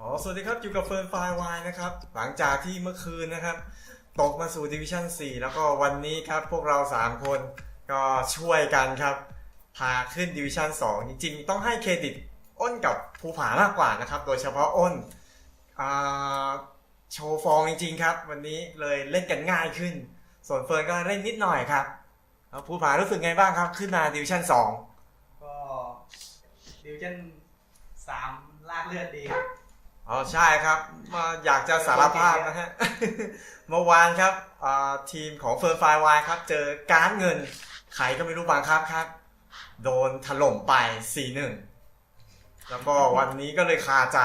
อ๋อ สวัสดีครับ อยู่กับเฟิร์นไฟวายนะครับ หลังจากที่เมื่อคืนนะครับ ตกมาสู่ดิวิชั่น 4 แล้วก็วันนี้ครับ พวกเรา 3 คนก็ช่วยกันครับ พาขึ้นดิวิชั่น 2 จริงๆ ต้องให้เครดิตอ้นกับภูผามากกว่านะครับ โดยเฉพาะอ้นอโชว์ฟองจริงๆครับ วันนี้เลยเล่นกันง่ายขึ้น ส่วนเฟิร์นก็เล่นนิดหน่อยครับภูผารู้สึกไงบ้างครับ ขึ้นมาดิวิชั่น 2 ก็ดิวิชั่นสามลากเลือดดีครับ อ๋อใช่ครับมาอยากจะสารภาพนะฮะเมื่อวานครับทีมของเฟิร์นไฟวายครับ เจอการ์ดเงินใครก็ไม่รู้บังคับครับ โดนถล่มไป 4-1 แล้วก็วันนี้ก็เลยคาใจ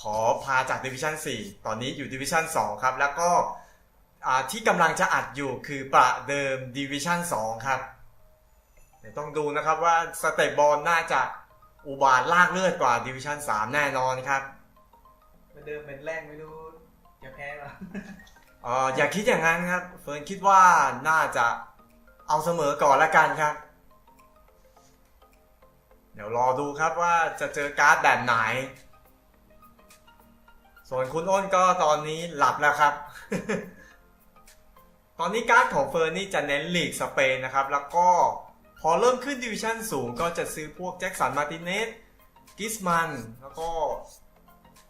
ขอพาจากดิวิชั่น4 ตอนนี้อยู่ดิวิชั่น2 ครับ แล้วก็ที่กำลังจะอัดอยู่คือประเดิมดิวิชั่น2 ครับเดี๋ยวต้องดูนะครับว่าสเตปบอลน่าจะอุบาทลากเลือดกว่าดิวิชั่น3 แน่นอนครับ เดิมเป็นแรกไม่รู้จะแพ้หรอเอออย่าคิดอย่างนั้นครับ เฟิร์นคิดว่าน่าจะเอาเสมอก่อนละกันครับ เดี๋ยวรอดูครับว่าจะเจอการ์ดแบบไหน ส่วนคุณอ้นก็ตอนนี้หลับแล้วครับ ตอนนี้การ์ดของเฟิร์นนี่จะเน้นลีกสเปนนะครับ แล้วก็พอเริ่มขึ้นดิวิชั่นสูงก็จะซื้อพวกแจ็คสันมาร์ติเนสกิสมัน แล้วก็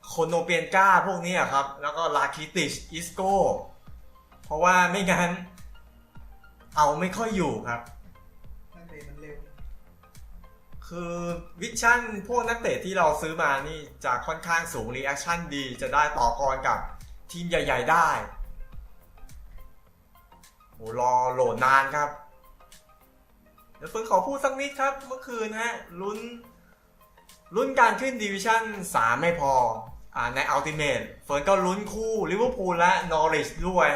โคโนเปียนก้าพวกนี้อะครับ แล้วก็ลาคิติชอิสโกเพราะว่าไม่งั้น เอาไม่ค่อยอยู่ครับนักเตะมันเร็ว คือวิชั่นพวกนักเตะที่เราซื้อมานี่จะค่อนข้างสูงรีแอคชั่นดีจะได้ต่อกรกับทีมใหญ่ ๆ ได้โหรอโหลดนานครับ เดี๋ยวเฟิร์นขอพูดสักนิดครับ เมื่อคืนฮะลุ้นลุ้นการขึ้นดิวิชั่น3 ไม่พออ่า ในอัลติเม e เฟิร์นก็ลุ้นคู่ลิเวอร์พูลและนอริชด้วย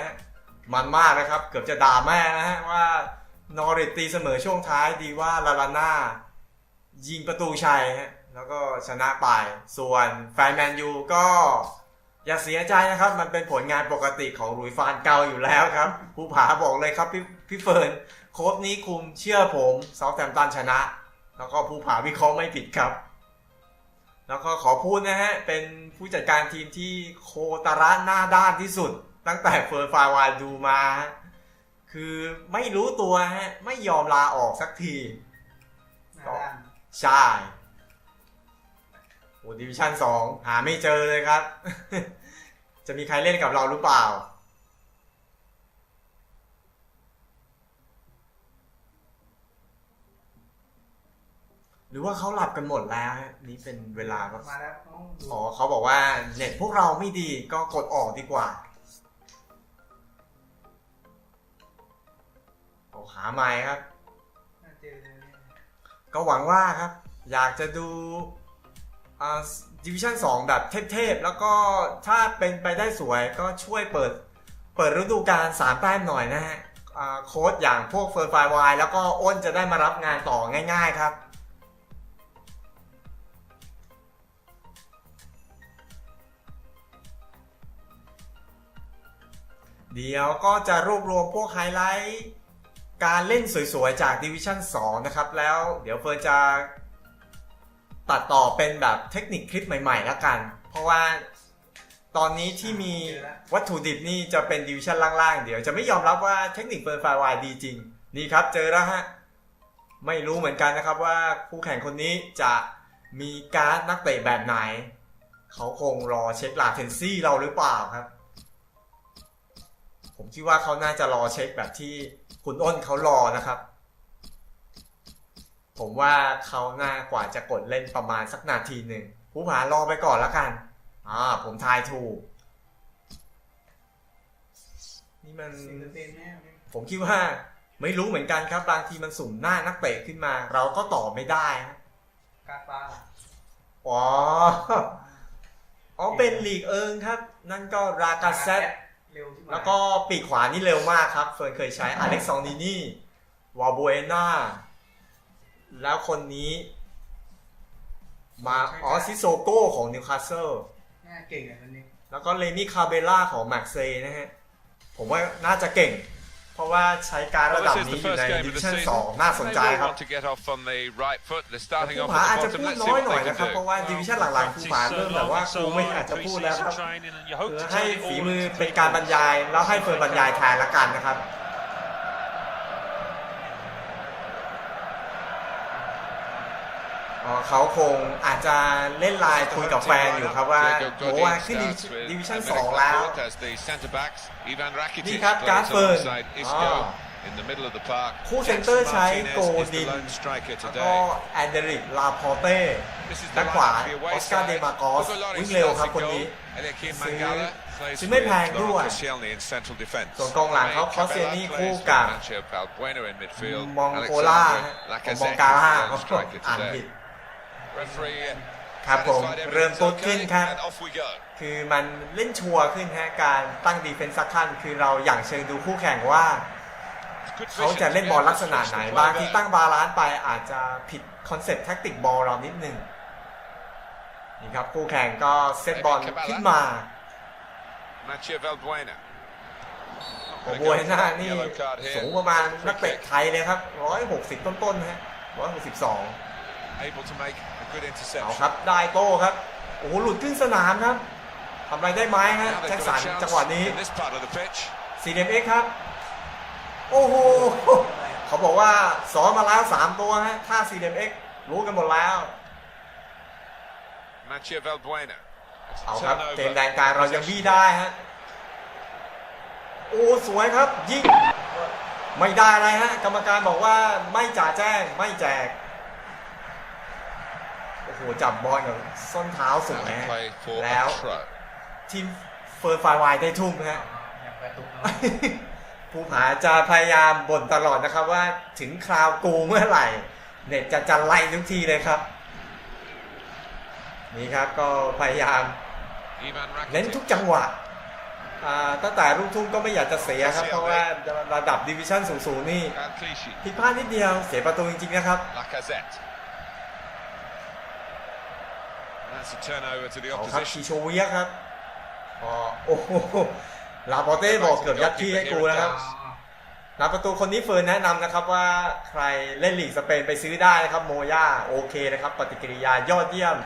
มันมากนะครับ เกือบจะด่าแม่นะฮะว่านอริชตีเสมอช่วงท้ายดีว่าลาลาน่ายิงประตูชัยฮะแล้วก็ชนะไป ส่วนแฟนแมนยูก็อย่าเสียใจนะครับ มันเป็นผลงานปกติของหลุยฟานเกาอยู่แล้วครับ ผู้ผาบอกเลยครับพี่พี่เฟิร์นโค้ชนี้คุมเชื่อผมเซาแ m มตันชนะ แล้วก็ผู้ผาวิเคราะห์ไม่ผิดครับ แล้วก็ขอพูดนะฮะ เป็นผู้จัดการทีมที่โคตาระหน้าด้านที่สุด ตั้งแต่เฟิร์นฟาวายดูมาฮะคือไม่รู้ตัวฮะ ไม่ยอมลาออกสักทีหน้าด้านใช่โอ้ดิวิชั่นสองหาไม่เจอเลยครับ จะมีใครเล่นกับเราหรือเปล่า หรือว่าเขาหลับกันหมดแล้วฮะนี่เป็นเวลาก็มาแล้วต้องดูอ๋อเขาบอกว่าเน็ตพวกเราไม่ดีก็กดออกดีกว่าโอ้หาไม่ครับน่าเจอเลยเนี่ยก็หวังว่าครับ อยากจะดูดิวิชั่น2แบบเทพๆ แล้วก็ถ้าเป็นไปได้สวยก็ช่วยเปิดเปิดฤดูกาล3แต้มหน่อยนะฮะอ่าโค้ดอย่างพวกเฟิร์นไฟวายแล้วก็อ้นจะได้มารับงานต่อง่าย ๆ ครับ เดี๋ยวก็จะรวบรวมพวกไฮไลท์การเล่นสวยๆ จากดิวิชั่น2นะครับ แล้วเดี๋ยวเฟิร์นจะตัดต่อเป็นแบบเทคนิคคลิปใหม่ๆแล้วกัน เพราะว่าตอนนี้ที่มีวัตถุดิบนี่จะเป็นดิวิชั่นล่างๆ เดี๋ยวจะไม่ยอมรับว่าเทคนิคเฟิร์นไฟวายดีจริง นี่ครับเจอแล้วฮะ ไม่รู้เหมือนกันนะครับว่าคู่แข่งคนนี้จะมีการ์ดนักเตะแบบไหน เขาคงรอเช็คลาเทนซี่เราหรือเปล่าครับ ผมคิดว่าเขาน่าจะรอเช็คแบบที่คุณอ้นเขารอนะครับ ผมว่าเขาน่ากว่าจะกดเล่นประมาณสักนาทีหนึ่งผู้ผารอไปก่อนแล้วกัน อ่า ผมทายถูก นี่มันสิงคโปร์แน่เนี่ยผมคิดว่า ไม่รู้เหมือนกันครับ บางทีมันสุ่มหน้านักเตะขึ้นมา เราก็ตอบไม่ได้ฮะการฟ้าอ๋อ อ๋อ เป็นลีกเอิงครับ นั่นก็รากาเซต เร็วที่มาแล้วก็ปีกขวานี่เร็วมากครับเฟิร์นเคยใช้อเล็กซองนินี่วาโบเอนาแล้วคนนี้ มาอ๋อซิโซโก้ของนิวคาสเซิลน่าเก่งอะคนนี้แล้วก็เลมี่คาเบล่าของแม็กเซย์นะฮะ ผมว่าน่าจะเก่ง เพราะว่าใช้การระ Well, ดับ this is นี้ the อยู่ first ใน game ดิ of วิ the ชั่น season. 2น่าสน They ใจ will ครับ want to get off on the right foot. They're starting ผู้ off ผา at อาจ the จะ bottom. พูด Let's น้ see อย what หน่อย they นะครับ can เพราะ do. ว่าดิวิชั่นหลังๆผู้ผาเริ่มแบบว่าครูไม่อาจจะพูดแล้วครับคือให้ฝีมือเป็นการบรรยาย แล้วให้เฟิร์นบรรยายแทนละกันนะครับ เขาคงอาจจะเล่นไลน์คุยกับแฟนอยู่ครับว่า Diego โอ้ว่า Godin ขึ้น starts with ดิวิชั่น America 2แล้ว Laporte as the centre backs. Ivan นี่ Rakitic ครับ plays การ์ดเฟิร์น alongside อ๋ Isco อ in the middle of the park. คู่เซนเตอร์ Jackson ใช้ Martinez โก is ดิ the น lone striker แล้วก็ today. แอนเดริกลาพอเต้ This is ด้า the นขวา lineup for the อ away อสการ์ side. เดมากอส Hugo Lloris วิ่งเร็วครับ starts คน in นี้ goal. Eliakim ซื้อ Mangala plays ซื้อไม่ with แพงด้วย Laurent Koscielny in central defence. ส่วนกองหลังเขา Ray คอสเซีย Cabella นี่ plays คู่ with กับ Nacho Valbuena in midfield. มองโกล่า Alexandre ผมมอง Lacazette กาล่า is the lone striker อ่านผิด today. Referee ครับผม satisfied เริ่ม everything's ต้นขึ้น okay, ครับ and off we go. คือมันเล่นชัวร์ขึ้นฮะการตั้งดีเฟนซ์สักขั้นคือเราอย่างเชิงดูคู่แข่งว่า Good เขา vision จะ to เล่น be บอล able ลัก to ษณะ switch ไหน the play บางที there. ตั้งบาลานซ์ไปอาจจะผิดคอนเซ็ปต์แท็กติกบอลเรานิดหนึ่งนี่ครับคู่แข่งก็เซตบอลขึ้นมา Nacho Valbuena. โอ้โหหน้านี่ Yellow card here. สูงประมาณ Free นักเตะ kick. ไทยเลยครับ 160 ต้นๆฮะ162 Able to make a good เอา interception. ครับได้โต้ครับโอ้โหหลุดขึ้นสนามครับทำอะไรได้ไหมฮะ Now they've แจ็ค got สัน a chance จังหวะนี้ in this part of the pitch. CDMX ครับ โอ้โหเขาบอกว่าสอนมาแล้ว 3 ตัวฮะถ้า CDMX รู้กันหมดแล้ว Nacho Valbuena. It's a เอาครับ turnover. เกมแดงกลางเรายังบี้ได้ฮะโอ้สวยครับ ยิงไม่ได้อะไรฮะ กรรมการบอกว่าไม่จ่าแจ้งไม่แจกโอ้โหจับบอลกับส้นเท้าสวย Now ฮะ play for แล้ว a throw. ทีมเฟิร์นไฟวายได้ทุ่มฮะอย่างกระตุกเนาะภูผาจะพยายามบ่นตลอดนะครับว่าถึงคราวกูเมื่อไหร่ เน็ตจะจะไล่ทุกทีเลยครับ นี่ครับก็พยายาม Ivan เน้น Rakitic. ทุกจังหวะอ่าตั้งแต่ลูกทุ่งก็ไม่อยากจะเสียครับ เพราะว่าระดับดิวิชั่นสูงๆนี่ Van Clichy. ผิดพลาดนิดเดียวเสียประตูจริงๆนะครับ That's a turnover to the เอาครับ opposition. ชิโชเวียครับอ๋อโอ้โหลาปอเต้บอกเกือบยัดที่ให้กูแล้วครับอ๋อนักประตูคนนี้เฟิร์นแนะนำนะครับว่าใครเล่นลีกสเปนไปซื้อได้นะครับโมย่าโอเคนะครับ ปฏิกิริยายอดเยี่ยม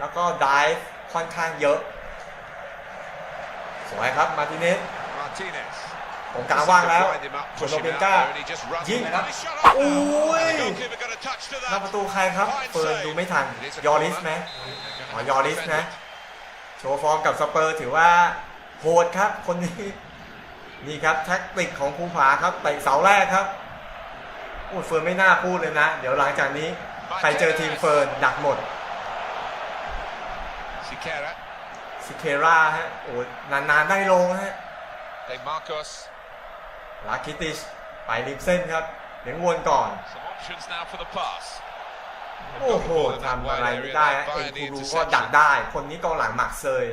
แล้วก็ดิฟค่อนข้างเยอะ สวยครับมาร์ติเนส Martinez. ผมกลางว่างแล้ว Wind him up, ส่วน push โร him เบน out ก้า there, and he just runs ยิง with it. He shot off. โอ้ย The goalkeeper got a touch to นัก that. ประตูใครครับ เฟิร์นดูไม่ทัน ยอริสไหม อ๋อยอริสนะ โชว์ฟอร์มกับสเปอร์ถือว่าโหดครับคนนี้นี่ครับแท็กติกของภูผาครับเตะเสาแรกครับโอ้ยเฟิร์นไม่น่าพูดเลยนะ เดี๋ยวหลังจากนี้ใครเจอทีมเฟิร์นดักหมด Siqueira. ซิเคราฮะโอ้ยนานๆได้ลงฮะ De Marcos. ลาคิติชไปริมเส้นครับเลี้ยงวนก่อน โอ้โหทำอะไรไม่ได้ฮะเอ็นคูรูก็ดักได้ คนนี้กองหลังหมักเซย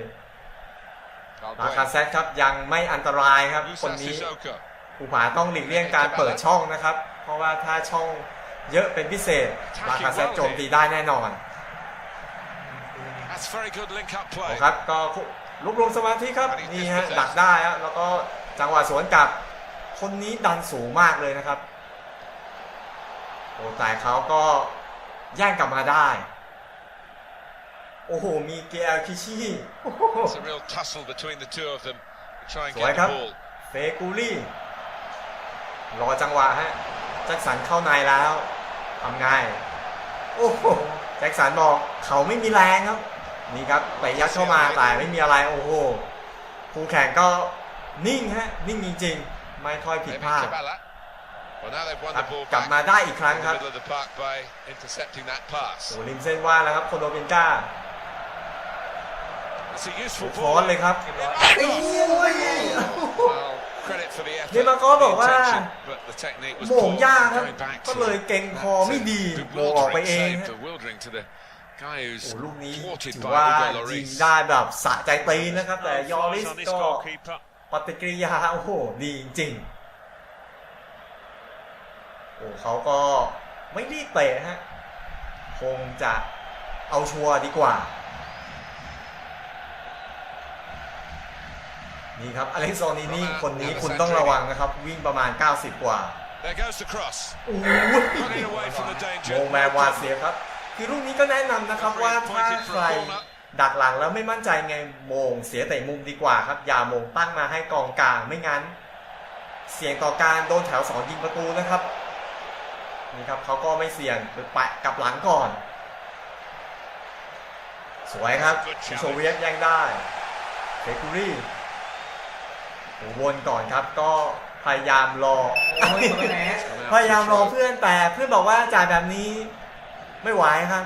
ราคา Valbuena. แซดครับยังไม่อันตรายครับ คน Musa นี้ Sissoko. ภูผาต้องหลีกเลี่ยงการเปิดช่องนะครับ เพราะว่าถ้าช่องเยอะเป็นพิเศษราคาแซดโจมตีได้แน่นอน That's very good link-up เอา play. ครับก็รวบรวมสมาธิครับนี่ฮะดักได้ฮะแล้วก็จังหวะสวนกลับ คนนี้ดันสูงมากเลยนะครับโอ้แต่เขาก็ แย่งกลับมาได้ โอ้โห มีเกลคิชี่โอ้โห It's a real tussle between the two of them. Try and สวย get ค the รับ ball. เฟกูลี่ รอจังหวะฮะ แจ็คสันเข้าในแล้วทำไงโอ้โห แจ็คสันบอกเขาไม่มีแรงครับ นี่ครับไปยัดเข้ามาแต่ไม่มีอะไร โอ้โหคู่แข่งก็นิ่งฮะ นิ่งจริงๆ ไม่ค่อยผิด Maybe พลาด กลับ back มาได้อีกครั้ง in ค the รับ middle of the park by intercepting that โอ้ pass. โหริมเส้นว่างแล้วครับโคโนเบนก้า It's a โอ้ useful ฟอน ball. เลยครับ Well, credit for the effort, เดมาโก้บอกว่า the intention, but the technique was โมง poor. ยากครับ Going back ก็ to เลยเก่งคอ that, ไม่ uh, ดีโมงออกไป bewildering เอง save, ฮะ bewildering to the guy โอ้ who's ลูกนี้ thwarted ถือ by ว่า Hugo ยิง Lloris. ได้แบบสะใจตีนนะครับ แต่ยอริส on this ก็ goalkeeper. ปฏิกิริยาโอ้โหดีจริงๆ โอ้เขาก็ไม่รีบเตะฮะ คงจะเอาชัวร์ดีกว่า นี่ครับอเล็กซอนนีนี่คนนี้คุณต้องระวังนะครับ วิ่งประมาณ 90 กว่า There goes the cross. โอ้โห Running away from the โม danger. แมนวาเสียครับ คือลูกนี้ก็แนะนำนะครับว่าถ้าใครดักหลังแล้วไม่มั่นใจไงโมงเสียแต่มุมดีกว่าครับ อย่าโมงตั้งมาให้กองกลางไม่งั้น เสี่ยงต่อการโดนแถวสองยิงประตูนะครับ นี่ครับเขาก็ไม่เสี่ยงไปแปะกับหลังก่อน สวยครับโซเวียตแย่งได้เฟคูรี่โอ้วนก่อนครับก็พยายามรอ พยายามรอเพื่อนแต่เพื่อนบอกว่าจ่ายแบบนี้ไม่ไหวครับ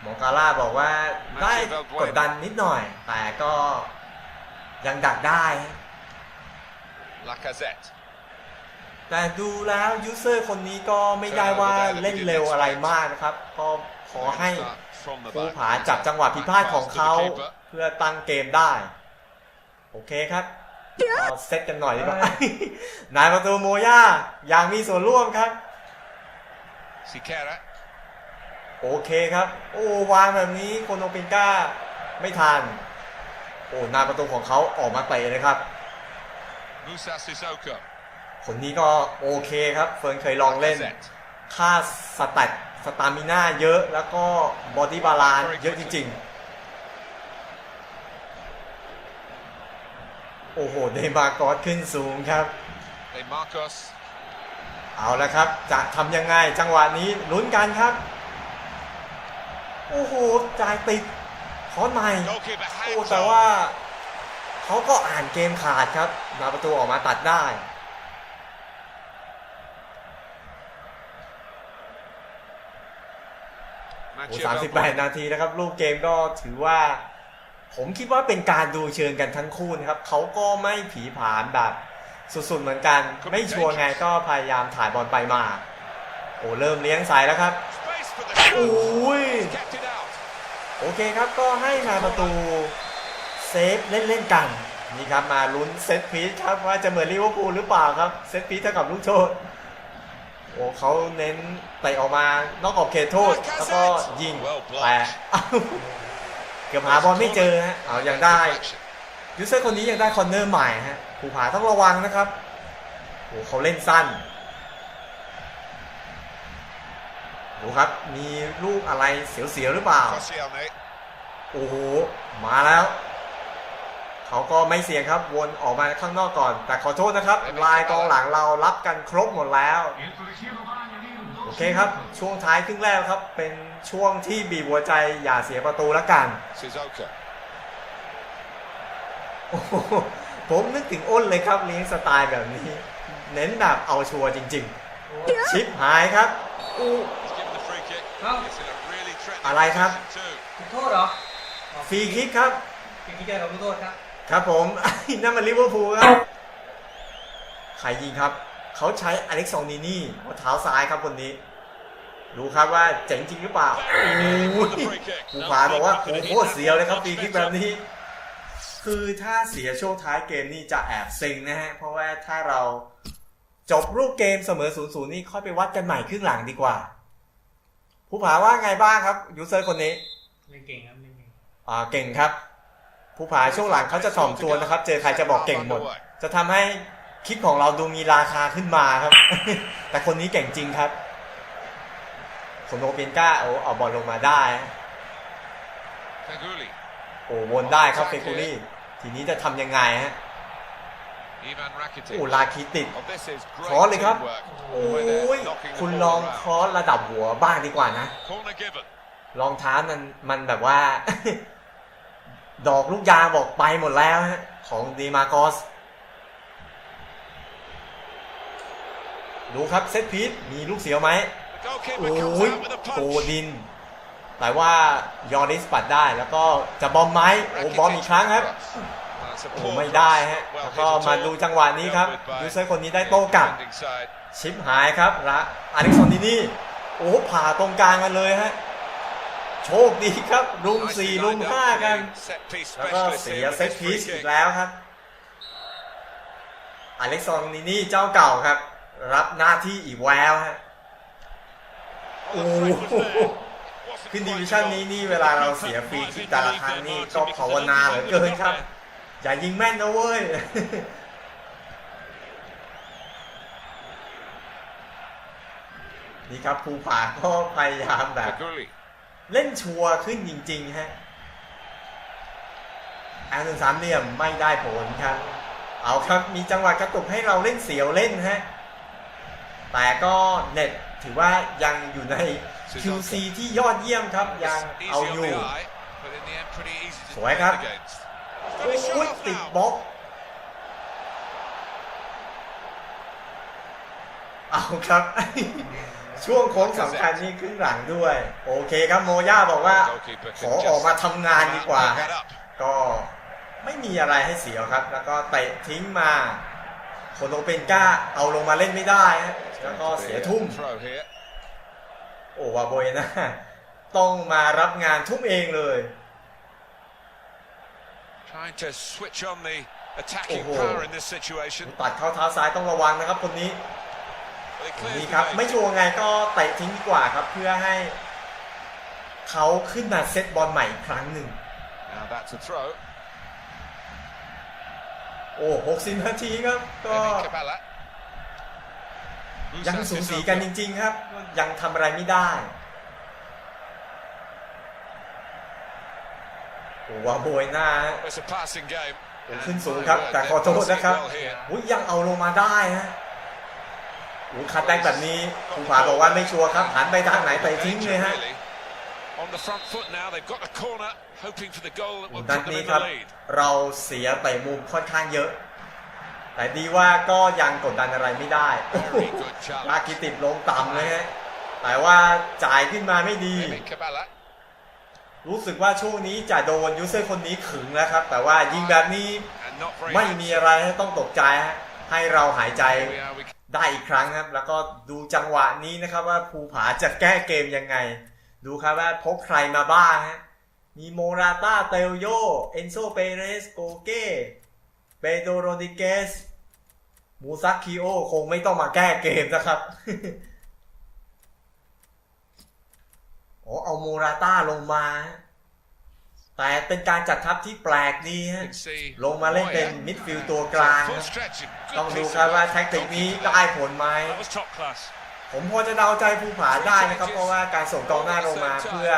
หมอกาล่าบอกว่าได้กดดันนิดหน่อย แต่ก็ยังดักได้ Lacazette. แต่ดูแล้วยูเซอร์คนนี้ก็ไม่ได้ว่าเล่นเร็วอะไรมากนะครับ ก็ขอให้ Start from the ภู back. ผาจับจังหวะผิดพลาดของเขาเพื่อตั้งเกมได้ โอเคครับเอาเซตกันหน่อยดีกว่านายประตูโมย่าอย่างมีส่วนร่วมครับ Sikera. โอเคครับ โอ้วางแบบนี้โคโนปินก้าไม่ทันโอ้นายประตูของเขาออกมาเตะเลยครับ Musa Sissoko. คนนี้ก็โอเคครับ เฟิร์นเคยลองเล่น Lacazette. ค่าสแตทสตามิน่าเยอะแล้วก็บอดี้บาลานเยอะจริง ๆ โอ้โห เดมากอสขึ้นสูงครับ De Marcos. เอาแล้วครับ จะทำยังไงจังหวะนี้ลุ้นกันครับ โอ้โห จ่ายติดคอนใหม่ Goalkeeper โอ้ hands แต่ on. ว่าเขาก็อ่านเกมขาดครับ มาประตูออกมาตัดได้โอ้ Mathieu สามสิบ Valbuena. แปดนาทีนะครับรูปเกมก็ถือว่า ผมคิดว่าเป็นการดูเชิงกันทั้งคู่นะครับเขาก็ไม่ผีผานแบบสุดๆเหมือนกัน ไม่ชัวร์ไงก็พยายามถ่ายบอลไปมา โอ้เริ่มเลี้ยงสายแล้วครับ Space for the โอ้ shot. ย Kept it out. โอเคครับก็ให้นายประตูเซฟเล่นๆกัน นี่ครับมาลุ้นเซตพีซครับว่าจะเหมือนลิเวอร์พูลหรือเปล่าครับเซตพีซเท่ากับลูกโทษโอ้เขาเน้นเตะออกมานอกขอบเขตโทษ แล้วก็ยิงแต่เอ้าเกือบหาบอลไม่เจอฮะเอายังได้ Deflection. ยูเซอร์คนนี้ยังได้คอนเนอร์ใหม่ฮะผู้ผาต้องระวังนะครับโอ้เขาเล่นสั้นดูครับมีลูกอะไรเสียวๆหรือเปล่า Koscielny. โอ้โหมาแล้ว เขาก็ไม่เสี่ยงครับวนออกมาข้างนอกก่อน แต่ขอโทษนะครับ ลายกองหลังเรารับกันครบหมดแล้ว โอเคครับ ช่วงท้ายครึ่งแรกครับ เป็นช่วงที่บีบหัวใจอย่าเสียประตูแล้วกัน Sissoko. โอ้โหผมนึกถึงอ้นเลยครับเลี้ยงสไตล์แบบนี้ เน้นแบบเอาชัวร์จริงโอ้ๆชิปหายครับอู้ He's given the free kick. Well. It's in a really threatening อะไรครับ position too. จุดโทษเหรอฟรีคิกครับฟรีคิกเกิดกับลูกโทษครับ ครับผมนั่นมันลิเวอร์พูลครับใครยิงครับ เขาใช้อเล็กซองนีนี่หัวเท้าซ้ายครับคนนี้ ดูครับว่าเจ๋งจริงหรือเปล่าโอ้ย The free kick. ผู้ฟ้าบอกว่าโอ้โหเสียวเลยครับฟรีคิกแบบนี้ คือถ้าเสียช่วงท้ายเกมนี่จะแอบเซ็งนะฮะ เพราะว่าถ้าเราจบรูปเกมเสมอ0ูนย์นี่ค่อยไปวัดกันใหม่ครึ่งหลังดีกว่า ผู้ผาว่าไงบ้างครับยูเซอร์คนนี้ เล่นเก่งครับเล่นเก่งอ่าเก่งครับ ผู้ผาช่วงหลังเขาจะถ่อมตัวนะครับ เจอใครจะบอกเก่งหมด จะทำให้คลิปของเราดูมีราคาขึ้นมาครับ แต่คนนี้เก่งจริงครับสมโนเปียนก้าโอ้เอาบอลลงมาได้ Kaguli. โอ้วนได้ครับเฟกูรี่ทีนี้จะทำยังไงฮะ Ivan โอ้ Rakitic. ลาคิติด Oh, this is great ขอเลยครับ teamwork. โอ้ When ย they're knocking the คุณ ball ลอง around. คอสระดับหัวบ้างดีกว่านะ Corner given. รองเท้ามันมันแบบว่า ดอกลูกยางบอกไปหมดแล้วฮะของดีมาโกสดูครับเซตพีทมีลูกเสียวไหมโอ้ยโกดิน แต่ว่ายอริสปัดได้แล้วก็จะบอมไหมโอ้บอมอีกครั้งครับโอ้ไม่ได้ฮะแล้วก็มาดูจังหวะนี้ครับยูเซอร์คนนี้ได้โต้กลับชิปหายครับละอเล็กซานดินี่โอ้ผ่าตรงกลางกันเลยฮะ โชคดีครับรุม Nicely สี่ lined รุม up ห้า for กัน the set piece แล้วก็ specialist เสี here ย with เซต this พี free ซอีก kick. แล้วครับ อเล็กซานดินี่เจ้าเก่าครับ รับหน้าที่อีกแววฮะโอ้ Oh, the threat was โห there. What's ขึ้นดิวิชั่นนี้นี่เวลาเราเสียฟรีคิกแต่ละครั้งนี่ก็ภาวนาเหลือเกินครับ อย่ายิงแม่นนะเว้ยนี่ครับภูผาก็พยายามแบบ Agree. เล่นชัวร์ขึ้นจริงๆฮะอันหนึ่งสามเหลี่ยมไม่ได้ผลครับ เอาครับมีจังหวะกระตุกให้เราเล่นเสียวเล่นฮะ แต่ก็เน็ตถือว่ายังอยู่ใน QC ที่ยอดเยี่ยมครับ ยัง Easy เอา on อยู่ the eye, but in the end pretty easy to สวยครับ defend against. โอ้ยติดบล็อก เอาครับ ช่วงโค้งสำคัญนี่ขึ้นหลังด้วย โอเคครับโมย่าบอกว่า Goalkeeper ข can อ just ออกมาทำงานดีกว่า pick ฮะ that up. ก็ไม่มีอะไรให้เสียครับ แล้วก็เตะทิ้งมาโคโนเป็นก้าเอาลงมาเล่นไม่ได้ฮะแล้วก็เสียทุ่ม Throw here. โอ้วาโบยนะต้องมารับงานทุ่มเองเลย Trying to switch on the attacking Oh. power in this situation. ตัดเข้าเท้าซ้ายต้องระวังนะครับคนนี้ But it clears นี่ the ครับ way. ไม่ชัวร์ไงก็เตะทิ้งดีกว่าครับ เพื่อให้เขาขึ้นมาเซตบอลใหม่อีกครั้งหนึ่ง Now that's a throw. โอ้หกสิบนาทีครับ ก็ Emi Kabala. ยัง Musa สูสีกัน จ Sissoko. ริง ๆ ครับ ยังทำอะไรไม่ได้โอ้วาโบยหน้า It's a passing game. โอ้ And ขึ้นสูง my ครับ word, แต่ they're ขอโทษ passing นะครับ well here. อุ้ยยังเอาลงมาได้ฮะ โอ้คัดแบ็กแบบนี้ภูผาบอกว่าไม่ชัวร์ครับหันไปทางไหนไปทิ้งเลย Danger, ฮะ really. On the front foot now, they've got the corner, hoping for the goal that will นัด put them นี้ in ครั the บ lead. เราเสียเตะมุมค่อนข้างเยอะ แต่ดีว่าก็ยังกดดันอะไรไม่ได้ Very good ลา challenge. กิติบลงต่ำเลยฮะแต่ว่าจ่ายขึ้นมาไม่ดี Emi Kabala. รู้สึกว่าช่วงนี้จะโดนยูเซอร์คนนี้ขึงแล้วครับ แต่ว่ายิงแบบนี้ And not very ไม่มีอะไรให้ต้องตกใจฮะให้เราหายใจ ได้อีกครั้งครับ แล้วก็ดูจังหวะนี้นะครับว่าภูผาจะแก้เกมยังไง ดูครับว่าพบใครมาบ้างฮะมีโมราต้าเตลโย เอนโซเปเรสโกเก้เปโดโรดิเกสมูซักคิโอคงไม่ต้องมาแก้เกมนะครับโอ้เอาโมราต้าลงมา แต่เป็นการจัดทัพที่แปลกดีฮะ can see ลงมาเล่นเป็นมิดฟิลด์ตัวกลาง Full ครับ stretch, a good ต้องดู piece ครับ of ว่า work แท็กติกนี้ goalkeeper ได้ผลไหม That was top class. ผมพอจะเดาใจภูผาได้นะครับ เพราะว่าการส่งกองหน้าลงมาเพื่อ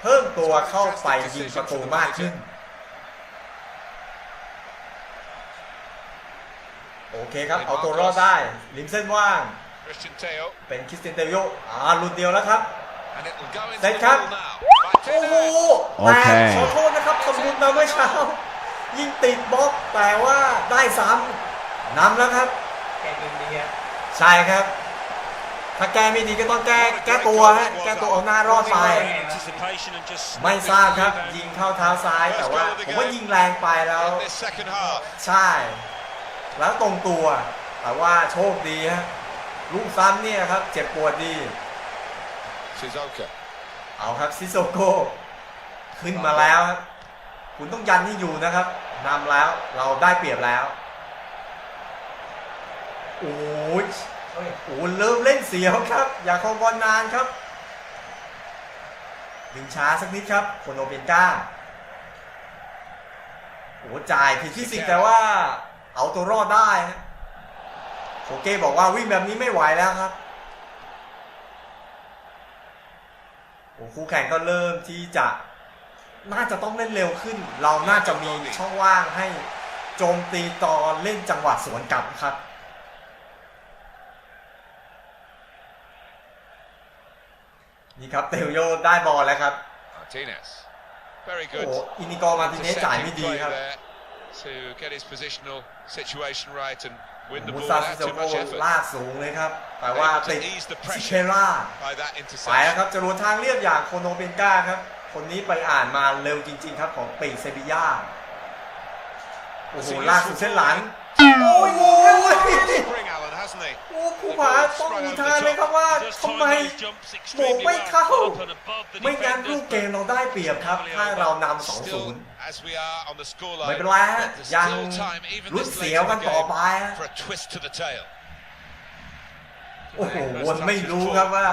เพิ่มตัวเข้าไปยิงประตูมากขึ้น โอเคครับ เอาตัวรอดได้ริมเส้นว่าง Christian Teo, เป็นคริสเตียนเตโยอ่าหลุดเดียวแล้วครับ and it will go into เสร็จ the ครับ middle now. โอ้โห Martinez. แต่ขอโทษนะครับสมบูรณ์มาเมื่อเช้า ยิงติดบล็อกแต่ว่าได้ซ้ำนำแล้วครับ แกยิงดีครับใช่ครับ ถ้าแก้ไม่ดีก็ต้องแก้แก้ตัวฮะ แก้ตัวเอาหน้ารอดไป Anticipation and just ไม่ทราบครับ ยิงเข้าเท้าซ้ายแต่ว่า ผมว่ายิงแรงไปแล้ว In this second half, ใช่ แล้วตรงตัว แต่ว่าโชคดีฮะลูกซ้ำเนี่ยครับ เจ็บปวดดี Shizuoka. เอาครับซิโซโก้ขึ้นมาแล้วครับ คุณต้องยันให้อยู่นะครับนำแล้วเราได้เปรียบแล้ว โอ้ยเฮ้ยโอ้เริ่มเล่นเสียวครับ อย่าคงบอลนานครับดึงช้าสักนิดครับโคโนเบนก้าโอ้จ่ายผิดที่สิแต่ว่าเอาตัวรอดได้ฮะโคเก้บอกว่าวิ่งแบบนี้ไม่ไหวแล้วครับ โอ้คู่แข่งก็เริ่มที่จะน่าจะต้องเล่นเร็วขึ้น เราน่าจะมีช่องว่างให้โจมตีตอนเล่นจังหวะสวนกลับครับนี่ครับเตลโยได้บอลแล้วครับ Martinez. Very โอ้ good. โหอินิกอร์มาติเนสจ่ายไม่ Intercepting ดี play ครับ there to get his positional situation right and win the มู ball ซา without ซิโซ too โก much effort. ลากสูงเลยครับ แต่ว่า Able to ติด ease the ซิ pressure เคล่า by that ไปแล้ว interception. ครับจรวดทางเรียบอย่างโคโนเบนก้าครับ คนนี้ไปอ่านมาเร็วจริง ๆ ครับของปีกเซบีย่าโอ้โหลากสุดเส้นหลัง โอ้ยโอ้ย Spring Allen, hasn't he? โอ้ผู้ผาต้องอุทานเลยครับว่า Just ทำ timed ไม those jumps โบก extremely ไม่ well. เข้า Up and above the ไม่งั้น defenders, ลูกเกม but เราได้เปรียบครับ ถ้าเรานำ Still, 2-0 as we are on the scoreline, ไม่เป็นไรฮะ there's ยัง still time, even ลุ้น this เสี late ยว in กัน the ต่อ game, ไปฮะ for a twist to the tail. โอ้โหวนไม่รู้ครับว่า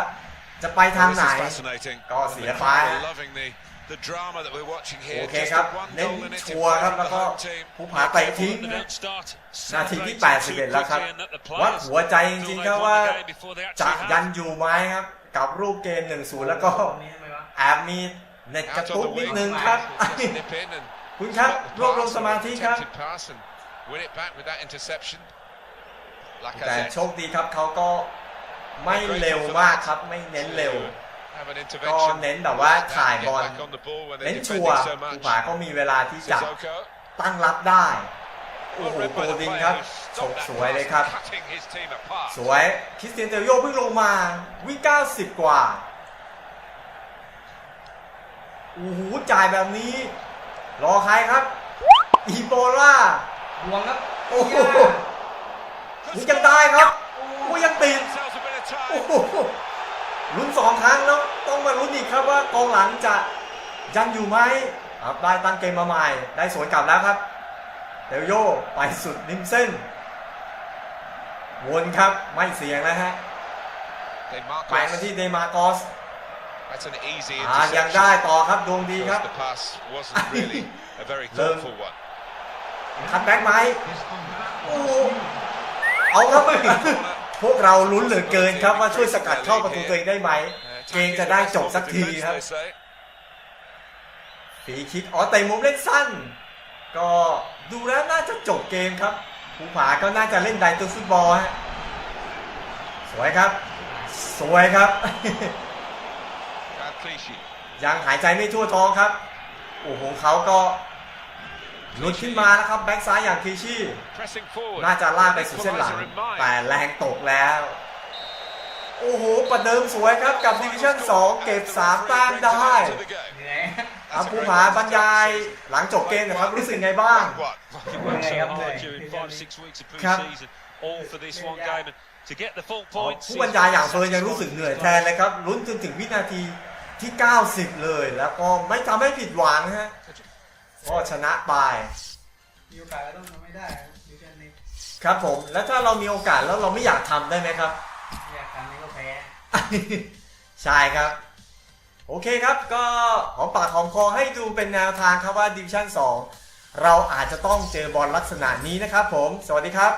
จจะไปทาง This ไหน is fascinating. ก็เสีย The ไป crowd are loving the the drama that we're watching โอ here. เค Just ครับ the one เน้น goal in it in ชัวร์ครับ favour แล้ว of the ก็ home team. ผู้ผาเตะทิ้ง They don't start นาทีที่ celebrating 81 แล้วครับ too quickly and that the วัด players หัวใจจริงๆครับ feel they've ว่า won the game before they จะ actually ยัน have. อยู่ไหมครับ กับรูปเกม1-0แล้วก็ตรงนี้ทำไมวะแอบมี เน็ตกระ Out ตุ on ก the นิด wing. นึงครับ Just nip in and คุณครับ stop the รวบรวม pass ส and มาธิครับ attempted pass and win it back with that interception. แต่ Lacazette โชคดีครับเขาก็ไม่เร็วมากครับไม่เน้นเร็ว have an ก็ intervention. เน้นแบบว่าถ่ายบอล Get back on the ball when เน้น they're ชัวร์ defending so ผู้ much. ผาก็มีเวลาที่จะ Sissoko. ตั้งรับได้โอ้โห Well read โก by the ดิน player ครับ who ฉ stopped ก that สวยเลยครับ pass, cutting his team apart. สวย คริสเตียนเตลโยเพิ่งลงมาวิ่ง90 กว่า โอ้โหจ่ายแบบนี้ รอใครครับ อีโบลาดวงครับโอ้โหนี่ยังได้ครับโอ้ยังติด Themselves a bit of โอ้ time. โหลุ้นสองครั้งแล้วต้องมาลุ้นอีกครับว่ากองหลังจะยังอยู่ไหมครับได้ตั้งเกมมาใหม่ได้สวนกลับแล้วครับเดลโยไปสุดริมเส้น วนครับไม่เสียงแล้วฮะ They mark ไปมา us. ที่เดมาร์กอส That's an easy อ่ายังได้ interception. ต่อครับดวงดี Of ครับ course, the pass wasn't really a very Learn. thoughtful one. คัดแบ็กไหมโอ้โหเอาครับพวกเราลุ้นเหลือเกินครับว่าช่วยสกัดเข้าประตูตัวเองได้ไหม Uh, เกมจะได้จบสักที defense, ครับ they say. ฝีคิดอ๋อเตะมุมเล่นสั้น ก็ดูแล้วน่าจะจบเกมครับภูผาก็น่าจะเล่นไดตัวฟุตบอลฮะสวยครับ สวยครับ Bad cliche. ยังหายใจไม่ทั่วท้องครับ โอ้โหเขาก็หลุดขึ้นมาแล้วครับ แบ็กซ้ายอย่างคีชี่ Pressing forward. น่าจะลากไปสู่เส้นหลัง Equaliser in mind. แต่แรงตกแล้ว โอ้โห ประเดิมสวยครับกับดิวิชั่น 2 เก็บ 3 แต้มได้ To the game. เหนื่อยครับภูผาบรรยายหลังจบเกมนะครับ รู้สึกไงบ้าง What? You've worked so Yeah, hard yeah. during five, six weeks of ครับ pre-season, all for this one Yeah. game, and to get the full อ๋อ points. ผู้บรรยายอย่างเฟิร์นยังรู้สึกเหนื่อยแทนเลยครับลุ้นจนถึงวินาที ที่ 90 เลยแล้วก็ไม่ทำให้ผิดหวังฮะก็ชนะไป มีโอกาสก็ต้องทำไม่ได้ครับดิวชั่นนี้ครับผม แล้วถ้าเรามีโอกาสแล้วเราไม่อยากทำได้ไหมครับ อยากทำนี่ก็แพ้ใช่ครับ โอเคครับก็หอมปากหอมคอให้ดูเป็นแนวทางครับว่าดิวิชั่น 2 เราอาจจะต้องเจอบอลลักษณะนี้นะครับผม สวัสดีครับ